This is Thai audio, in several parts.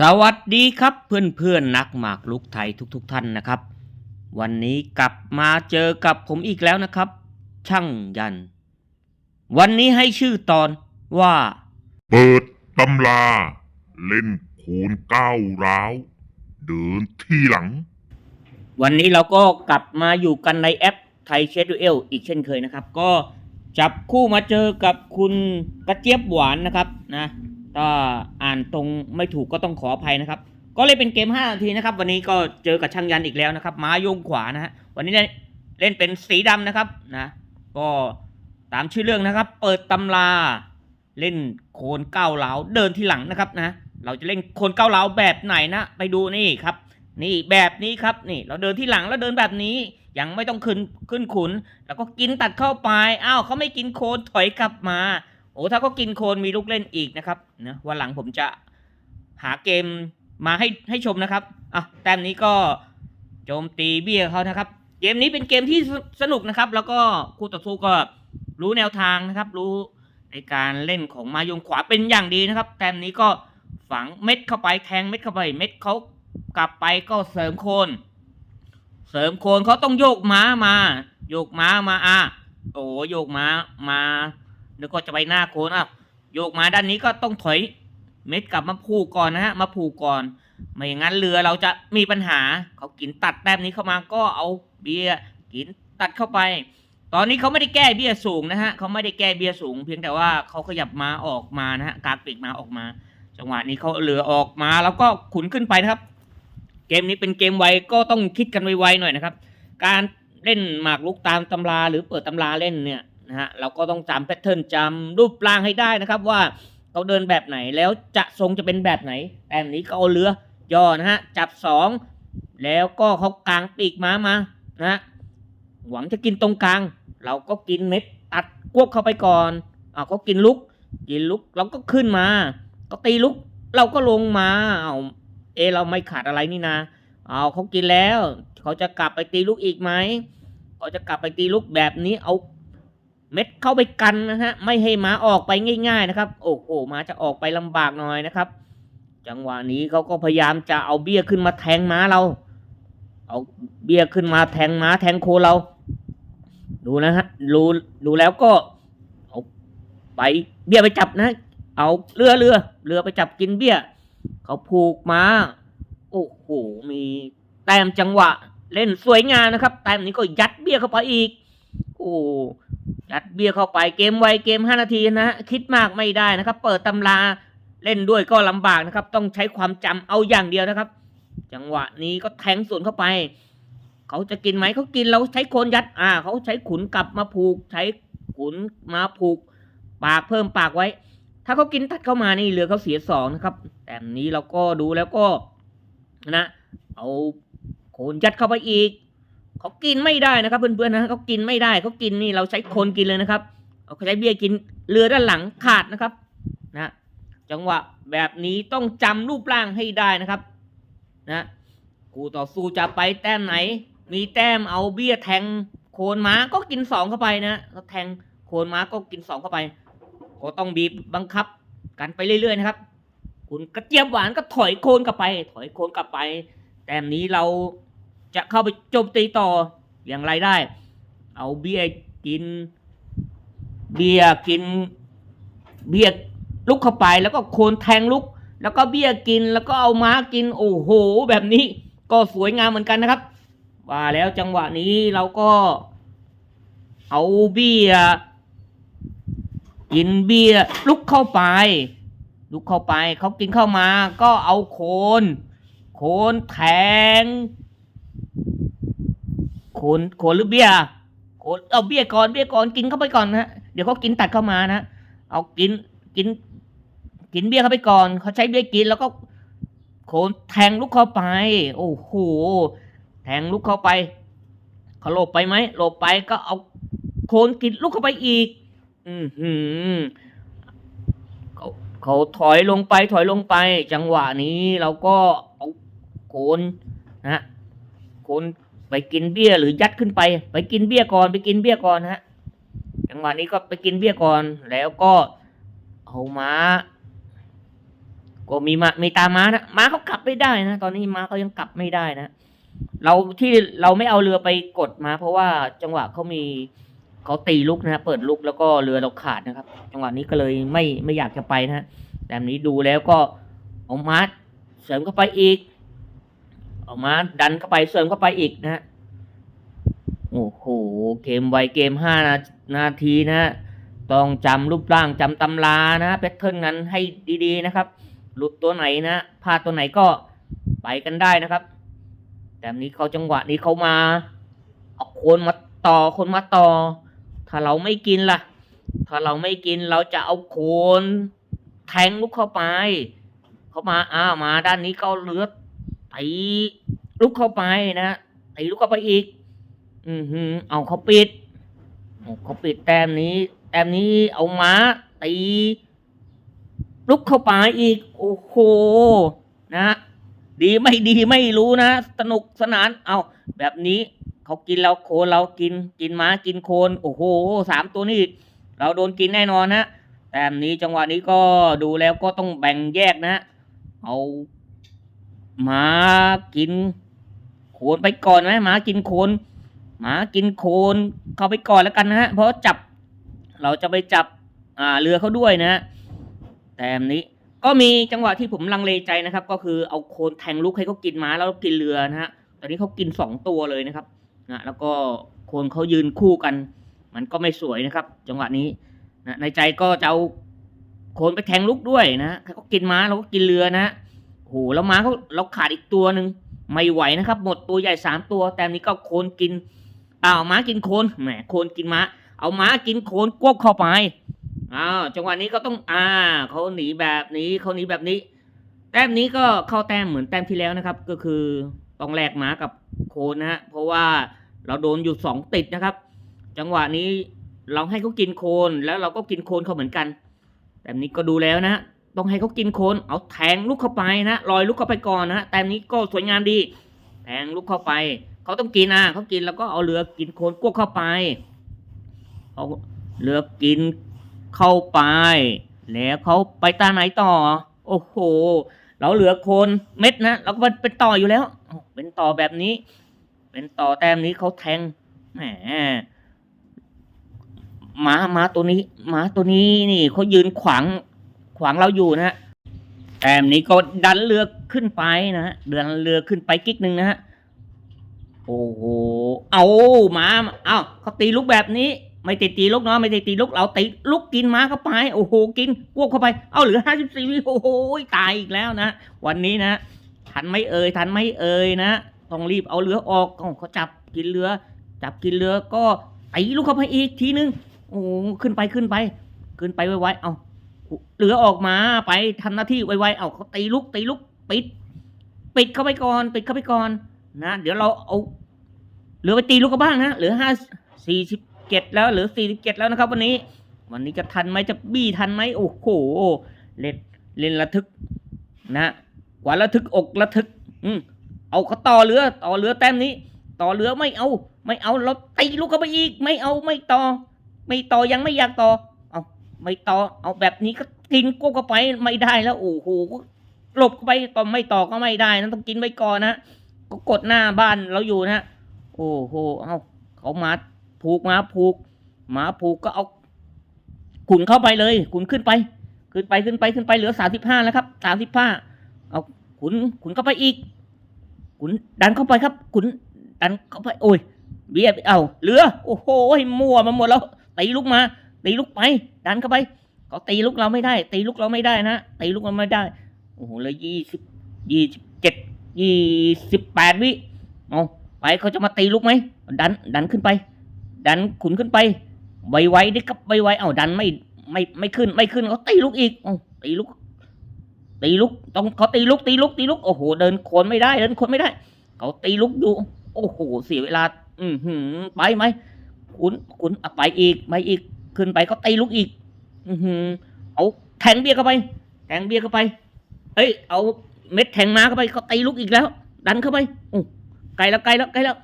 สวัสดีครับเพื่อนเพื่อนๆนักหมากลุกไทยทุกๆทท่านนะครับ วันนี้กลับมาเจอกับผมอีกแล้วนะครับ ช่างยัน วันนี้ให้ชื่อตอนว่า เปิดตำราเล่นโขนก้าวร้าว เดินที่หลัง วันนี้เราก็กลับมาอยู่กันในแอปไทยเชดดูเอลอีกเช่นเคยนะครับ ก็จับคู่มาเจอกับคุณกระเจี๊ยบหวานนะครับนะ ถ้าอ่านตรงไม่ถูกก็ต้องขออภัยนะครับ ก็เลยเป็นเกม 5 นาทีนะครับ วันนี้ก็เจอกับช่างยันอีกแล้วนะครับ ม้าโยงขวานะฮะ วันนี้เล่นเป็นสีดำนะครับนะ ก็ตามชื่อเรื่องนะครับ เปิดตำราเล่นโคนเก้าวเหลาเดินที่หลังนะครับนะ เราจะเล่นโคนเก้าวเหลาแบบไหนนะ ไปดูนี่ครับ นี่แบบนี้ครับ นี่ เราเดินที่หลังแล้วเดินแบบนี้ยังไม่ต้องขึ้นขึ้นขุน แล้วก็กินตัดเข้าไปอ้าวเขาไม่กินโคนถอยกลับมา โอ้ถ้าเขากินโคนมีลูกเล่นอีกนะครับนะวันหลังผมจะหาเกมมาให้ให้ชมนะครับอะแต้มนี้ก็โจมตีเบี้ยเขานะครับ เกมนี้เป็นเกมที่สสนุกนะครับ แล้วก็คู่ต่อสู้ก็รู้แนวทางนะครับ รู้ในการเล่นของมายงขวาเป็นอย่างดีนะครับ แต้มนี้ก็ฝังเม็ดเข้าไปแทงเม็ดเข้าไป เม็ดเขากลับไปก็เสริมโคน เสริมโคนเขาต้องโยกม้ามา โยกม้ามาอะโอ้โยกม้ามา แล้วก็จะไปหน้าโคนอะโยกมาด้านนี้ก็ต้องถอยเม็ดกลับมาผูกก่อนนะฮะมาผูกก่อน ไม่อย่างนั้นเรือเราจะมีปัญหาเขากินตัดแต้มนี้เข้ามาก็เอาเบียร์กินตัดเข้าไป ตอนนี้เขาไม่ได้แก้เบี้ยสูงนะฮะเขาไม่ได้แก้เบี้ยสูง เพียงแต่ว่าเขาขยับมาออกมานะฮะกากปีกมาออกมา จังหวะนี้เขาเรือออกมาแล้วก็ขุนขึ้นไปนะครับ เกมนี้เป็นเกมไวก็ต้องคิดกันไวๆหน่อยนะครับ การเล่นหมากรุกตามตำราหรือเปิดตำราเล่นเนี่ย นะฮะเราก็ต้องจำแพทเทิร์นจำรูปร่างให้ได้นะครับว่าเขาเดินแบบไหนแล้วจะทรงจะเป็นแบบไหนแต้มนี้ก็เอาเรือย่อนะฮะจับสองแล้วก็เขากลางปีกม้ามานะฮะหวังจะกินตรงกลาง เราก็กินเม็ดตัดกวบเข้าไปก่อนอ่าเขากินลุก กินลุกเราก็ขึ้นมา ก็ตีลุกเราก็ลงมาเอาเอเราไม่ขาดอะไรนี่นะเอาเขากินแล้ว เขาจะกลับไปตีลูกอีกไหมเขาจะกลับไปตีลูกแบบนี้เอา เม็ดเข้าไปกันนะฮะไม่ให้หมาออกไปง่าย ๆนะครับ โอ้โหมาจะออกไปลำบากหน่อยนะครับ จังหวะนี้เขาก็พยายามจะเอาเบี้ยขึ้นมาแทงม้าเรา เอาเบี้ยขึ้นมาแทงม้าแทงโคเรา ดูนะฮะดูดูแล้วก็เอาไปเบี้ยไปจับนะ เอาเรือเรือเรือไปจับกินเบี้ย เขาผูกมาโอ้โหมีแต้มจังหวะ เล่นสวยงามนะครับแต้มนี้ก็ยัดเบี้ยเข้าไปอีก โอ้ ยัดเบี้ยเข้าไปเกมไวเกม 5 นาทีนะฮะคิดมากไม่ได้นะครับ เปิดตำราเล่นด้วยก็ลำบากนะครับ ต้องใช้ความจำเอาอย่างเดียวนะครับ จังหวะนี้ก็แทงสวนเข้าไป เขาจะกินไหมเขากินเราใช้โคนยัดอ่าเขาใช้ขุนกลับมาผูก ใช้ขุนมาผูก ปากเพิ่มปากไว้ ถ้าเขากินตัดเข้ามานี่เรือเขาเสียสองนะครับ แต่นี้เราก็ดูแล้วก็นะ เอาโคนยัดเข้าไปอีก เขากินไม่ได้นะครับเพื่อนๆนะเขากินไม่ได้เขากินนี่เราใช้คนกินเลยนะครับเอาใช้เบี้ยกินเรือด้านหลังขาดนะครับนะจังหวะแบบนี้ต้องจำรูปร่างให้ได้นะครับนะกูต่อสู้จะไปแต้มไหน มีแต้มเอาเบี้ยแทงโคนม้าก็กินสองเข้าไปนะแทงโคนม้าก็กินสองเข้าไปก็ต้องบีบบังคับกันไปเรื่อยๆนะครับ คุณกระเจี๊ยบหวานก็ถอยโคนกลับไป ถอยโคนกลับไป แต้มนี้เรา จะเข้าไปโจมตีต่ออย่างไรได้ เอาเบี้ยกิน เบี้ยกิน เบี้ยลุกเข้าไปแล้วก็โคนแทงลุก แล้วก็เบี้ยกินแล้วก็เอาม้ากิน โอ้โห แบบนี้ก็สวยงามเหมือนกันนะครับ ว่าแล้วจังหวะนี้เราก็ เอาเบี้ยกินเบียร์ลุกเข้าไป ลุกเข้าไปเขากินเข้ามา ก็เอาโคน โคนแทง โคนโคนหรือเบี้ยโคนเอาเบี้ยก่อนเบี้ยก่อนกินเข้าไปก่อนนะเดี๋ยวเขากินตัดเข้ามานะเอากินกิน กินเบี้ยเข้าไปก่อนเขาใช้เบี้ยกินแล้วก็โคนแทงลุกเข้าไป โอ้โหแทงลุกเข้าไปเขาหลบไปไหมหลบไปก็เอาโคนกินลุกเข้าไปอีก อืมหืมเขาเขาถอยลงไปถอยลงไป จังหวะนี้เราก็เอาโคนนะโคน ไปกินเบี้ยหรือยัดขึ้นไป ไปกินเบี้ยก่อนไปกินเบี้ยก่อนฮะจังหวะนี้ก็ไปกินเบี้ยก่อน แล้วก็เอาม้า ก็มีมามีตาม้านะม้าเขากลับไม่ได้นะตอนนี้ม้าเขายังกลับไม่ได้นะเราที่เราไม่เอาเรือไปกดมา เพราะว่าจังหวะเขามีเขาตีลุกนะเปิดลุกแล้วก็เรือเราขาดนะครับ จังหวะนี้ก็เลยไม่ไม่อยากจะไปนะแต่อันนี้ดูแล้วก็เอาม้าเสริมเข้าไปอีก เอาม้าดันเข้าไปเสริมเข้าไปอีกนะฮะโอ้โหเกมไวเกมห้านานาทีนะฮะต้องจำรูปร่างจำตำรานะแพทเทิร์นนั้นให้ดีๆนะครับ หลุดตัวไหนนะพลาดตัวไหนก็ไปกันได้นะครับ แต่นนี้เขาจังหวะนี้เขามาเอาคนมาต่อคนมาต่อ ถ้าเราไม่กินล่ะ ถ้าเราไม่กินเราจะเอาโคนแทงลุกเข้าไป เขามาอ้าวมาด้านนี้ก็เอาเลือด ตีลุกเข้าไปนะตีลุกเข้าไปอีก อือหือ เอาเขาปิดเอาเขาปิดแต้มนี้ แต้มนี้เอาม้าตีลุกเข้าไปอีก โอ้โหนะ ดีไม่ดีไม่รู้นะ สนุกสนาน เอาแบบนี้เขากินเราโคนเรากิน กินม้ากินโคน โอ้โหสามตัวนี่เราโดนกินแน่นอนนะแต่อันนี้จังหวะนี้ก็ดูแล้วก็ต้องแบ่งแยกนะ เอา หมากิน โคนไปก่อนไหมหมากินโคนหมากินโคนเข้าไปก่อนแล้วกันนะฮะเพราะจับ เราจะไปจับอ่าเรือเขาด้วยนะฮะแต่อันนี้ก็มีจังหวะที่ผมลังเลใจนะครับ ก็คือเอาโคนแทงลูกให้เขากินม้าแล้วกินเรือนะฮะตอนนี้เขากินสองตัวเลยนะครับนะแล้วก็โคนเขายืนคู่กัน มันก็ไม่สวยนะครับ จังหวะนี้นะในใจก็จะเอาโคนไปแทงลูกด้วยนะเขากินม้าเราก็กินเรือนะ โหแล้วม้าเขาเราขาดอีกตัวหนึ่งไม่ไหวนะครับ หมดตัวใหญ่สามตัว แต่นี้ก็โคนกินอ้าวม้ากินโคนแหมโคนกินม้า เอาม้ากินโคนกวบเข้าไปอ้าวจังหวะนี้ก็ต้องอ่าเขาหนีแบบนี้เขาหนีแบบนี้ แต้มนี้ก็เข้าแต้มเหมือนแต้มที่แล้วนะครับ ก็คือต้องแลกม้ากับโคนนะฮะเพราะว่าเราโดนอยู่สองติดนะครับ จังหวะนี้เราให้เขากินโคนแล้วเราก็กินโคนเขาเหมือนกัน แต้มนี้ก็ดูแล้วนะ ต้องให้เขากินโคน เอาแทงลูกเข้าไปนะลอยลูกเข้าไปก่อนนะแต้มนี้ก็สวยงามดี แทงลูกเข้าไป เขาต้องกินอะเขากินแล้วก็เอาเรือกินโคนกวกเข้าไป เอาเรือกินเข้าไป แล้วเขาไปตาไหนต่อ โอ้โห เราเหลือโคนเม็ดนะเราก็เป็นต่ออยู่แล้วอ้าวเป็นต่อแบบนี้ เป็นต่อแต้มนี้เขาแทง แหมหมาหมาตัวนี้หมาตัวนี้นี่เขายืนขวาง ขวางเราอยู่นะฮะแต้มนี้ก็ดันเรือขึ้นไปนะฮะเดินเรือขึ้นไปกิ๊กหนึ่งนะฮะโอ้โหเอามาเอ้าเขาตีลูกแบบนี้ ไม่ติดตีลูกเนาะไม่ติดตีลูกเราตีลูกกินม้าเข้าไป โอ้โหกินกวบเข้าไปเอาเหลือห้าสิบสี่วิโอ้โหตายอีกแล้วนะวันนี้นะทันไม่เอ่ยทันไม่เอ่ยนะต้องรีบเอาเรือออกเขาจับกินเรือ จับกินเรือก็ตีลูกเข้าไปอีกทีนึงโอ้โหขึ้นไปขึ้นไป ขึ้นไปไวๆเอา เรือออกมาไปทำหน้าที่ไวๆเอาเขาตีลูกตีลูกปิด ปิดเข้าไปก่อน ปิดเข้าไปก่อนนะเดี๋ยวเราเอาเรือไปตีลูกกันบ้างนะเหลือห้าสี่สิบเจ็ดแล้วเหลือสี่สิบเจ็ดแล้วนะครับ วันนี้ วันนี้จะทันไหมจะบี้ทันไหมโอ้โหเล่นเล่นระทึกนะกว่าระทึกอกระทึก อืมเอาเขาต่อเรือต่อเรือแต้มนี้ ต่อเรือไม่เอา ไม่เอาเราตีลูกเข้าไปอีก ไม่เอาไม่ต่อ ไม่ต่อยังไม่อยากต่อ ไม่ต่อเอาแบบนี้ก็กินกูเข้าไปไม่ได้แล้วโอ้โหหลบไปต่อไม่ต่อก็ไม่ได้นะต้องกินไว้ก่อนนะก็กดหน้าบ้านเราอยู่นะโอ้โหเอาเขามาผูกมาผูกหมาผูกก็เอาขุนเข้าไปเลยขุนขึ้นไป ขึ้นไปขึ้นไปขึ้นไปเหลือสามสิบห้าแล้วครับสามสิบห้าเอาขุนขุนเข้าไปอีก ขุนดันเข้าไปครับ ขุนดันเข้าไปโอ้ยเบียดเอาเหลือ โอ้โหมั่วมาหมดแล้วตีลุกมา ตีลุกไป ดันเข้าไปเขาตีลุกเราไม่ได้ ตีลุกเราไม่ได้นะตีลุกเราไม่ได้โอ้โหเลยยี่สิบยี่สิบเจ็ดยี่สิบแปดวิเอาไปเขาจะมาตีลุกไหมดันดันขึ้นไป ดันขุนขึ้นไปไวๆดิครับไวๆเอาดันไม่ไม่ไม่ขึ้นไม่ขึ้นเขาตีลุกอีกโอ้ตีลุกตีลุกต้องเขาตีลุกตีลุกตีลุกโอ้โหเดินโคนไม่ได้ เดินโคนไม่ได้ เขาตีลุกอยู่ โอ้โหเสียเวลา อือหือไปไหมขุนขุนอไปอีกไปอีก ขึ้นไปเขาตีลุกอีก อือหือ เอาแทงเบียร์เข้าไป แทงเบียร์เข้าไป เอ้ย เอาเม็ดแทงม้าเข้าไปเขาตีลุกอีกแล้ว ดันเข้าไปโอ้ไกลแล้วไกลแล้วไกลแล้ว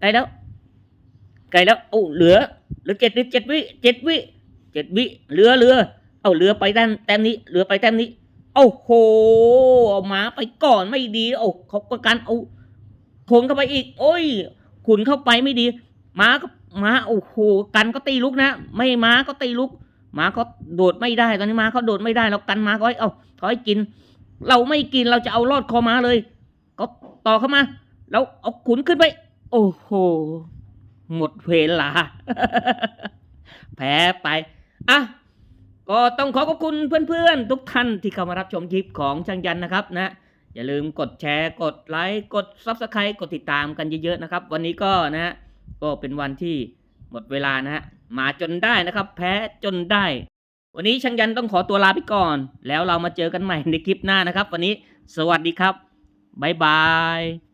ไกลแล้วไกลแล้วโอ้เหลือเหลือเจ็ดวิเจ็ดวิเจ็ดวิเจ็ดวิเรือเรือเอาเรือไปแต้มแต้มนี้เรือไปแต้มนี้โอ้โหเอาหมาไปก่อนไม่ดีโอ้เขาก็กันเอาทนเข้าไปอีก โอ้ยขุนเข้าไปไม่ดีหมาก็ มาโอ้โหกันก็ตีลุกนะ ไม่หมาก็ตีลุกหมาก็โดดไม่ได้ตอนนี้หมาเขาโดดไม่ได้เรากันหมาก็ให้เอาเขาให้กิน เราไม่กินเราจะเอารอดคอหมาเลย ก็ต่อเข้ามาแล้วเอาขุนขึ้นไป โอ้โหหมดเวลา แพ้ไปอะก็ต้องขอขอบคุณเพื่อนๆ ทุกท่านที่เข้ามารับชมคลิปของช่างยันนะครับนะ อย่าลืมกดแชร์ กดไลค์ กด Subscribe กดติดตามกันเยอะๆนะครับ วันนี้ก็นะฮะ ก็เป็นวันที่หมดเวลานะฮะมาจนได้นะครับ แพ้จนได้ วันนี้ช่างยันต้องขอตัวลาไปก่อน แล้วเรามาเจอกันใหม่ในคลิปหน้านะครับ วันนี้สวัสดีครับบ๊ายบาย